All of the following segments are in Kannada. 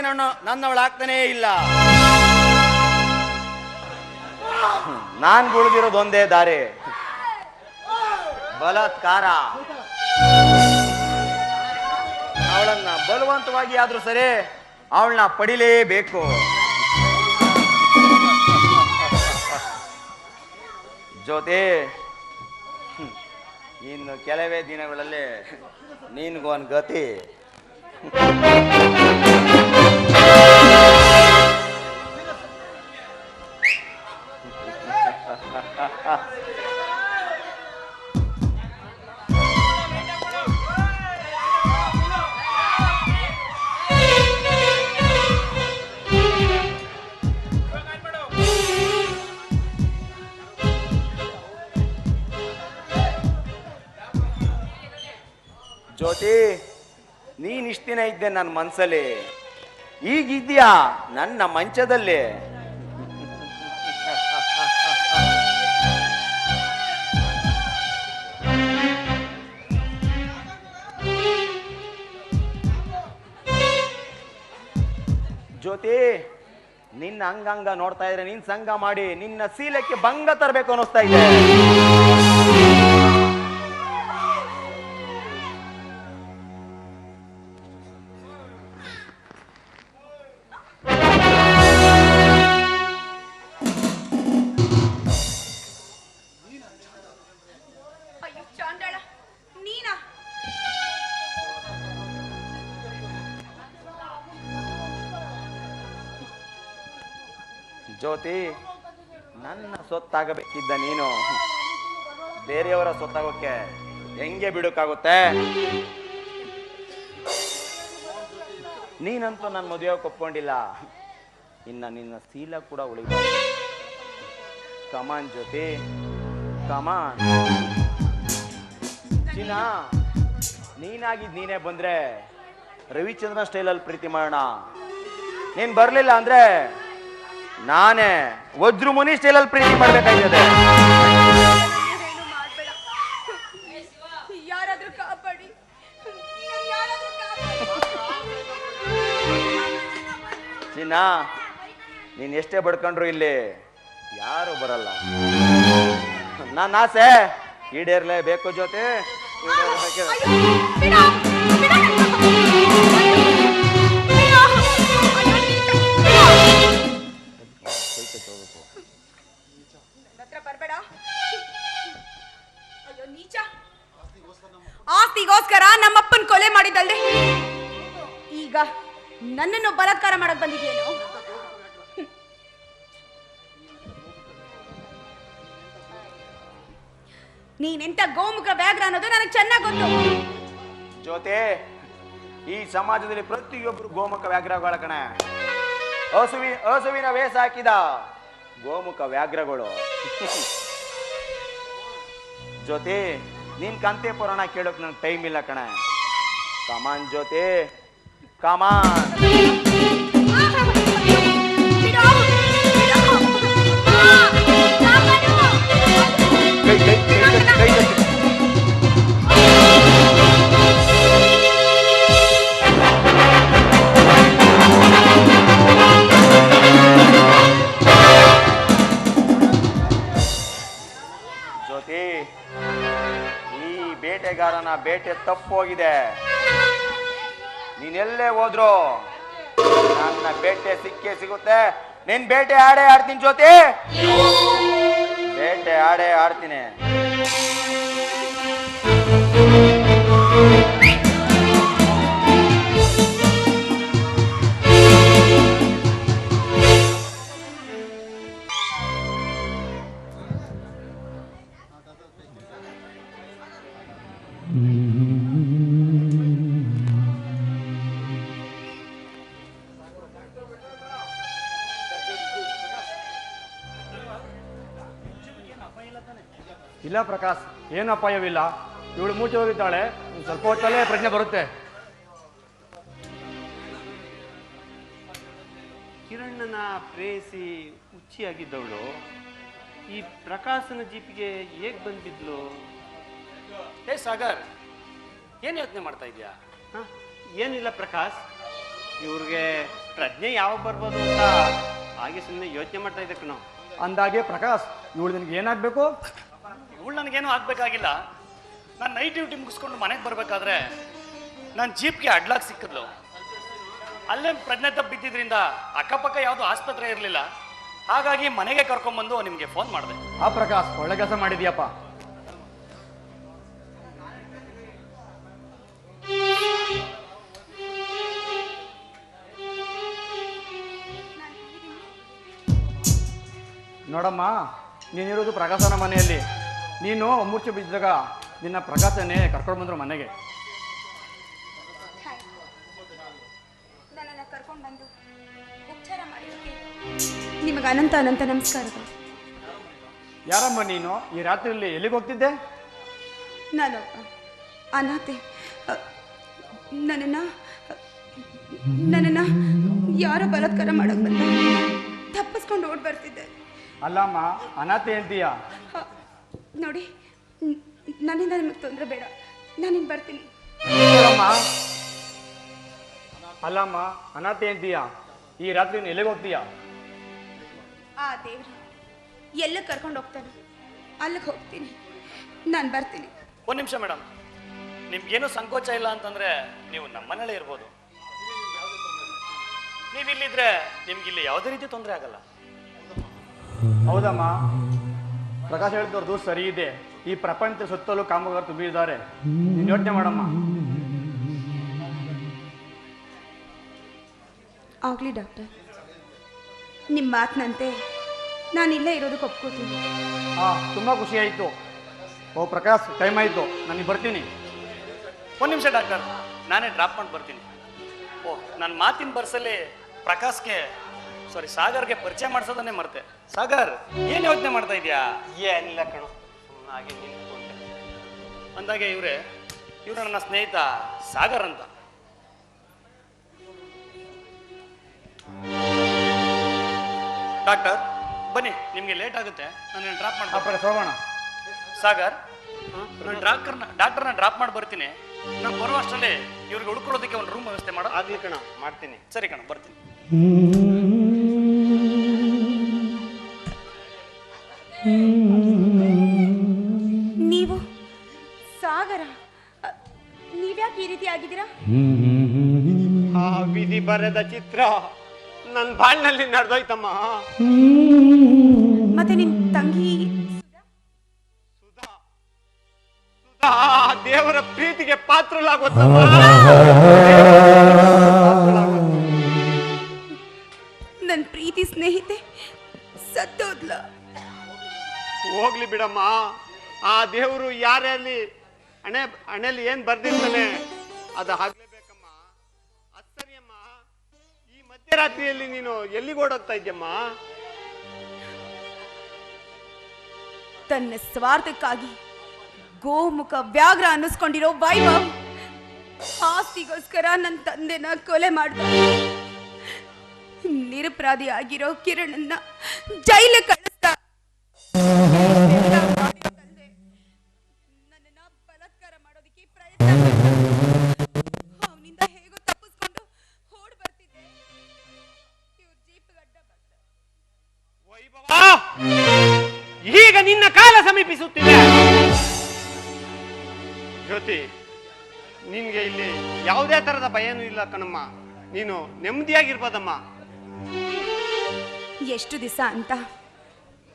ಪಟ್ರು ನನ್ನ ನನ್ನವಳಾಗ್ತಾನೇ ಇಲ್ಲ. ನಾನ್ ಒಂದೇ ದಾರಿ. ಬಲಾತ್ಕಾರ. ಅವಳನ್ನ ಬಲವಂತವಾಗಿ ಆದ್ರೂ ಸರಿ, ಅವಳನ್ನ ಪಡಿಲೇಬೇಕು. ಜೊತೆ ಇನ್ನು ಕೆಲವೇ ದಿನಗಳಲ್ಲಿ ನೀನ್ಗೊಂದು ಗತಿ. ಜ್ಯೋತಿ ನೀನ್ ಇಷ್ಟ ದಿನ ಇದ್ದೆ ನನ್ನ ಮನ್ಸಲ್ಲಿ. ಈಗಿದ್ಯಾ? ನನ್ನ ಮಂಚದಲ್ಲಿ. ಜ್ಯೋತಿ, ನಿನ್ನ ಅಂಗಂಗ ನೋಡ್ತಾ ಇದ್ರೆ ನಿನ್ ಸಂಘ ಮಾಡಿ ನಿನ್ನ ಸೀಲಕ್ಕೆ ಭಂಗ ತರಬೇಕು ಅನ್ನಿಸ್ತಾ ಇದೆ. ಜ್ಯೋತಿ, ನನ್ನ ಸೊತ್ತಾಗಬೇಕಿದ್ದ ನೀನು ಬೇರೆಯವರ ಸೊತ್ತಾಗೋಕೆ ಹೆಂಗೆ ಬಿಡೋಕ್ಕಾಗುತ್ತೆ ನೀನಂತೂ ನನ್ನ ಮದುವೆ ಒಪ್ಕೊಂಡಿಲ್ಲ. ಇನ್ನ ನಿನ್ನ ಸೀಲ ಕೂಡ ಉಳಿಬಾರ್ದು. ಕಮಾನ್ ಜ್ಯೋತಿ. ಕಮಾನ್ ಚಿನ್ನ, ನೀನಾಗಿದ್ ನೀನೇ ಬಂದ್ರೆ ರವಿಚಂದ್ರ ಸ್ಟೈಲಲ್ಲಿ ಪ್ರೀತಿ ಮಾಡೋಣ. ನೀನ್ ಬರ್ಲಿಲ್ಲ ಅಂದ್ರೆ ನಾನೇ ವಜ್ರು ಮುನಿ ಸ್ಟೈಲಲ್ಲಿ ಪ್ರೀತಿ ಮಾಡ್ಬೇಕಾಗಿದೆ ಏನು ಮಾಡ್ಬೇಡ. ಯಾರಾದ್ರೂ ಕಾಪಾಡಿ. ನನ್ ಯಾರಾದ್ರೂ ಕಾಪಾಡಿ. ಚಿನ್ನ ನೀನ್ ಎಷ್ಟೇ ಬಡ್ಕೊಂಡ್ರು ಇಲ್ಲಿ ಯಾರು ಬರಲ್ಲ. ನನ್ನ ಆಸೆ ಈಡೇರ್ಲೇಬೇಕು ಜೊತೆ ಈಡೇರ್ಬೇಕು ಅಯ್ಯೋ, ಬಿಡ, ಬಿಡ ನೀನೆಂತ ಗೋಮುಖ ಬ್ಯಾಗ್ರ ಅನ್ನೋದು ನನಗೆ ಚೆನ್ನಾಗಿ ಗೊತ್ತು. ಜೊತೆ ಈ ಸಮಾಜದಲ್ಲಿ ಪ್ರತಿಯೊಬ್ಬರು ಗೋಮುಖ ವ್ಯಾಘ್ರಗಳ ಕಣ. ಹಸುವಿ, ಹಸುವಿನ ವೇಷ ಹಾಕಿದ ಗೋಮುಖ ವ್ಯಾಘ್ರಗಳು. ಜೊತೆ ನೀನ್ ಕಂತೆ ಪುರಾಣ ಕೇಳೋಕ್ ನಂಗೆ ಟೈಮ್ ಇಲ್ಲ ಕಣ. ಕಮಾನ್ ಜೊತೆ ಕಮಾನ್ ಬೇಟೆಗಾರನ ಬೇಟೆ ತಪ್ಪೋಗಿದೆ. ನೀನೆಲ್ಲೇ ಹೋದ್ರು? ನನ್ನ ಬೇಟೆ ಸಿಕ್ಕೇ ಸಿಗುತ್ತೆ. ನಿನ್ ಬೇಟೆ ಆಡೇ ಆಡ್ತೀನಿ ಜೊತೆ ಬೇಟೆ ಆಡೇ ಆಡ್ತೀನಿ. ಇಲ್ಲ ಪ್ರಕಾಶ್ ಏನು ಅಪಾಯವಿಲ್ಲ. ಇವಳು ಮೂಚೆ ಹೋಗಿದ್ದಾಳೆ ಒಂದ್ ಸ್ವಲ್ಪ ಹೊತ್ತಲ್ಲೇ ಪ್ರಜ್ಞೆ ಬರುತ್ತೆ. ಕಿರಣ್ಣನ ಪ್ರೇಯಸಿ ಹುಚ್ಚಿಯಾಗಿದ್ದವಳು. ಈ ಪ್ರಕಾಶನ ಜೀಪಿಗೆ ಹೇಗ್ ಬಂದ್ಬಿದ್ಲು ಹೇ ಸಾಗರ್ ಏನು ಯೋಚನೆ ಮಾಡ್ತಾ ಇದೀಯಾ ಏನಿಲ್ಲ ಪ್ರಕಾಶ್. ಇವ್ರಿಗೆ ಪ್ರಜ್ಞೆ ಯಾವಾಗ ಬರ್ಬೋದು ಅಂತ ಹಾಗೆ ಸುಮ್ಮನೆ ಯೋಚನೆ ಮಾಡ್ತಾ ಇದ್ದಕ್ಕೆ ನಾವು ಅಂದಾಗೆ ಪ್ರಕಾಶ್ ಇವಳು ನಿನ್ಗೆ ಏನಾಗಬೇಕು? ಇವಳು ನನಗೇನು ಆಗಬೇಕಾಗಿಲ್ಲ. ನಾನು ನೈಟ್ ಡ್ಯೂಟಿ ಮುಗಿಸ್ಕೊಂಡು ಮನೆಗೆ ಬರಬೇಕಾದ್ರೆ ನಾನು ಜೀಪ್ಗೆ ಅಡ್ಲಾಕ್ ಸಿಕ್ಕಿದ್ಲು. ಅಲ್ಲೇ ಪ್ರಜ್ಞೆ ತಪ್ಪು ಬಿದ್ದಿದ್ರಿಂದ ಅಕ್ಕಪಕ್ಕ ಯಾವುದು ಆಸ್ಪತ್ರೆ ಇರಲಿಲ್ಲ. ಹಾಗಾಗಿ ಮನೆಗೆ ಕರ್ಕೊಂಬಂದು ನಿಮಗೆ ಫೋನ್ ಮಾಡಿದೆ. ಆ ಪ್ರಕಾಶ್, ಒಳ್ಳೆ ಕೆಲಸ ಮಾಡಿದ್ಯಪ್ಪ. ನೋಡಮ್ಮ ನೀನಿರೋದು ಪ್ರಕಾಶನ ಮನೆಯಲ್ಲಿ. ನೀನು ಮೂರ್ಛೆ ಬಿದ್ದಾಗ ನಿನ್ನ ಪ್ರಕಾಶನೇ ಕರ್ಕೊಂಡು ಬಂದ್ರು ಮನೆಗೆ. ಕರ್ಕೊಂಡು ಬಂದು ಉಪಚಾರ ನಿಮಗೆ ಅನಂತ ಅನಂತ ನಮಸ್ಕಾರಗಳು. ಯಾರಮ್ಮ ನೀನು? ಈ ರಾತ್ರಿಯಲ್ಲಿ ಎಲ್ಲಿಗೆ ಹೋಗ್ತಿದ್ದೆ? ನಾನು ಅನಾಥೆ ನನ್ನ ನನ್ನ ನನ್ನನ್ನು ಬಲತ್ಕಾರ ಬಲಾತ್ಕಾರ ಮಾಡೋಕೆ ಬಂದ. ತಪ್ಪಿಸ್ಕೊಂಡು ಓಡ್ ಬರ್ತಿದ್ದೆ. ಅಲ್ಲಮ್ಮ ಅನಾಥೆ ಅಂತೀಯ? ನೋಡಿ ನನ್ನಿಂದ ನಿಮಗೆ ತೊಂದರೆ ಬೇಡ. ನಾನಿನ್ ಬರ್ತೀನಿ. ಅಲ್ಲಮ್ಮ. ಅನಾಥೆ ಅಂತೀಯ? ಈ ರಾತ್ರಿ ನೀನು ಎಲ್ಲಿಗೆ ಹೋಗ್ತೀಯ? ಆ ದೇವ್ರಿ ಎಲ್ಲ ಕರ್ಕೊಂಡು ಹೋಗ್ತಾನೆ. ಅಲ್ಲಿಗೆ ಹೋಗ್ತೀನಿ. ನಾನು ಬರ್ತೀನಿ. ಒಂದು ನಿಮಿಷ ಮೇಡಮ್ ನಿಮ್ಗೇನು ಸಂಕೋಚ ಇಲ್ಲ ಅಂತಂದ್ರೆ ನೀವು ನಮ್ಮನೇಲೇ ಇರ್ಬೋದು. ನೀವಿಲ್ಲಿದ್ರೆ ನಿಮ್ಗಿಲ್ಲಿ ನಿಮ್ಗೆ ಇಲ್ಲಿ ಯಾವುದೇ ರೀತಿ ತೊಂದರೆ ಆಗಲ್ಲ. ಹೌದಮ್ಮ. ಪ್ರಕಾಶ್ ಹೇಳ್ದವ್ರದ್ದು ಸರಿ ಇದೆ. ಈ ಪ್ರಪಂಚ ಸುತ್ತಲೂ ಕಾಮಗಾರ ತುಂಬಿದ್ದಾರೆ. ನಿನ್ನ ಯೋಚನೆ ಮಾಡಮ್ಮ. ಆಗ್ಲಿ ಡಾಕ್ಟರ್. ನಿಮ್ಮ ಮಾತಿನಂತೆ ನಾನು ಇಲ್ಲೇ ಇರೋದಕ್ಕೆ ಒಪ್ಕೋತೀನಿ. ಹಾ ತುಂಬಾ ಖುಷಿ ಆಯ್ತು. ಓ ಪ್ರಕಾಶ್ ಟೈಮ್ ಆಯ್ತು. ನಾನು ಬರ್ತೀನಿ. ಒಂದು ನಿಮಿಷ ಡಾಕ್ಟರ್. ನಾನೇ ಡ್ರಾಪ್ ಮಾಡಿ ಬರ್ತೀನಿ ಓ ನನ್ನ ಮಾತಿನ ಬರ್ಸಲ್ಲಿ ಪ್ರಕಾಶ್ಗೆ ಸಾರಿ ಸಾಗರ್ಗೆ ಪರಿಚಯ ಮಾಡಿಸೋದನ್ನೇ ಮರ್ತೆ. ಸಾಗರ್ ಏನು ಯೋಚನೆ ಮಾಡ್ತಾ ಇದೀಯಾ? ಏನಿಲ್ಲ ಕಣು ಸುಮ್ಮನೆ ಹಾಗೆ ನಿಂತ್ಕೊಂಡೆ. ಅಂದಾಗೆ ಇವ್ರೆ ಇವರು ನನ್ನ ಸ್ನೇಹಿತ ಸಾಗರ್ ಅಂತ. ಡಾಕ್ಟರ್ ಬನ್ನಿ ನಿಮಗೆ ಲೇಟ್ ಆಗುತ್ತೆ. ನಾನು ಡ್ರಾಪ್ ಮಾಡ್ತೀನಿ. ಹೋಗೋಣ ಸಾಗರ್ ನಾನು ಡಾಕ್ಟರ್ನ ಡಾಕ್ಟರ್ನ ಡ್ರಾಪ್ ಮಾಡಿ ಬರ್ತೀನಿ. ನಾನು ಬರುವಷ್ಟರಲ್ಲಿ ಇವ್ರಿಗೆ ಉಳ್ಕೊಳ್ಳೋದಕ್ಕೆ ಒಂದು ರೂಮ್ ವ್ಯವಸ್ಥೆ ಮಾಡೋ. ಆಗ್ಲಿ ಕಣ ಮಾಡ್ತೀನಿ. ಸರಿ ಕಣ ಬರ್ತೀನಿ. ಬರೆದ ಚಿತ್ರ ನನ್ನ ಬಾಳ್ನಲ್ಲಿ ನಡೆದೋಯ್ತಮ್ಮ. ಮತ್ತೆ ನಿನ್ ತಂಗಿ? ಸುಧಾ ಸುಧಾ ದೇವರ ಪ್ರೀತಿಗೆ ಪಾತ್ರಲಾಗೋತ್ತಮ್ಮ ನನ್ ಪ್ರೀತಿ ಸ್ನೇಹಿತೆ ಸತ್ತೋದ್ಲ. ಹೋಗ್ಲಿ ಬಿಡಮ್ಮ. ಆ ದೇವರು ಯಾರಲ್ಲಿ ಹಣೆ ಹಣೆಯಲ್ಲಿ ಏನ್ ಬರ್ದಿರ್ತಾನೆ ಅದು ಆಗ್ಲೇಬೇಕಮ್ಮ ಈ ಮಧ್ಯರಾತ್ರಿಯಲ್ಲಿ ನೀನು ಎಲ್ಲಿಗೆ ಓಡೋಗ್ತಾ ಇದ್ದಮ್ಮ ತನ್ನ ಸ್ವಾರ್ಥಕ್ಕಾಗಿ ಗೋಮುಖ ವ್ಯಾಘ್ರ ಅನ್ನಿಸ್ಕೊಂಡಿರೋ ವೈಭವ್ ಆಸ್ತಿಗೋಸ್ಕರ ನನ್ನ ತಂದೆನ ಕೊಲೆ ಮಾಡ್ದ. ನಿರಪರಾಧಿ ಆಗಿರೋ ಕಿರಣನ್ನ ಜೈಲ ಕಳಿಸ್ದ. ನಿನ್ನ ಕಾಲ ಸಮೀಪಿಸುತ್ತಿದೆ. ಜ್ಯೋತಿ ನಿನ್ಗೆ ಇಲ್ಲಿ ಯಾವುದೇ ತರದ ಭಯನೂ ಇಲ್ಲ ಕಣಮ್ಮ. ನೀನು ನೆಮ್ಮದಿಯಾಗಿರ್ಬೋದಮ್ಮ. ಎಷ್ಟು ದಿವಸ ಅಂತ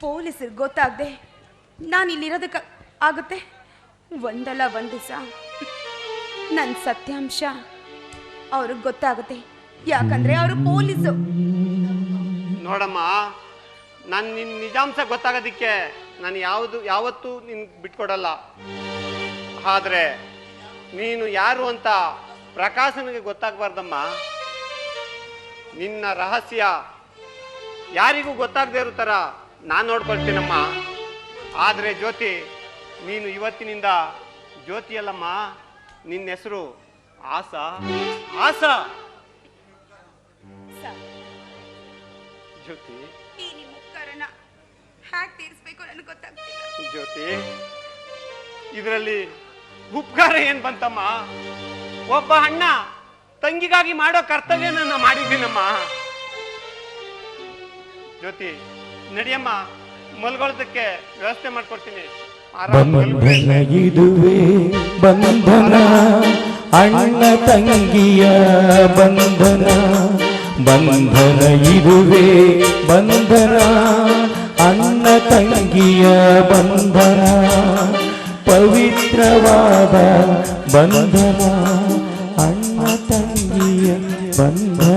ಪೊಲೀಸರಿಗೆ ಗೊತ್ತಾಗದೆ ನಾನು ಇಲ್ಲಿರೋದಕ್ಕೆ ಆಗುತ್ತೆ? ಒಂದಲ್ಲ ಒಂದು ದಿವಸ. ನನ್ನ ಸತ್ಯಾಂಶ ಅವ್ರಿಗೆ ಗೊತ್ತಾಗುತ್ತೆ. ಯಾಕಂದ್ರೆ ಅವರು ಪೊಲೀಸು. ನೋಡಮ್ಮ ನನ್ನ ನಿನ್ನ ನಿಜಾಂಶ ಗೊತ್ತಾಗೋದಕ್ಕೆ ನಾನು ಯಾವುದು ಯಾವತ್ತೂ ನಿನ್ ಬಿಟ್ಕೊಡಲ್ಲ. ಆದ್ರೆ ನೀನು ಯಾರು ಅಂತ ಪ್ರಕಾಶನಿಗೆ ಗೊತ್ತಾಗಬಾರ್ದಮ್ಮ. ನಿನ್ನ ರಹಸ್ಯ ಯಾರಿಗೂ ಗೊತ್ತಾಗದೇ ಇರೋ ಥರ ನಾನು ನೋಡ್ಕೊಳ್ತೀನಮ್ಮ. ಆದರೆ ಜ್ಯೋತಿ ನೀನು ಇವತ್ತಿನಿಂದ ಜ್ಯೋತಿ ಅಲ್ಲಮ್ಮ. ನಿನ್ನ ಹೆಸರು ಆಸ. ಆಸ! ಜ್ಯೋತಿ. ಗೊತ್ತಾಗ್ತಿಲ್ಲ. ಜ್ಯೋತಿ, ಇದರಲ್ಲಿ ಉಪಕಾರ ಏನ್ ಬಂತಮ್ಮ? ಒಬ್ಬ ಅಣ್ಣ ತಂಗಿಗಾಗಿ ಮಾಡೋ ಕರ್ತವ್ಯನ ಮಾಡಿದ್ದೀನಮ್ಮ. ಜ್ಯೋತಿ, ನಡಿಯಮ್ಮ ಮಲ್ಗೊಳ್ಳೋದಕ್ಕೆ ವ್ಯವಸ್ಥೆ ಮಾಡ್ಕೊಡ್ತೀನಿ. ಬಂಧನ ಇದುವೆ, ಬಂಧನ, ಅಣ್ಣ ತಂಗಿಯ ಬಂಧನ. ಬಂಧನ ಇದುವೆ, ಬಂಧನ, ಅಣ್ಣ ತಂಗಿಯ ಬಂಧನ ಪವಿತ್ರವಾದ ಬಂಧನ ಅಣ್ಣ ತಂಗಿಯ ಬಂಧನ.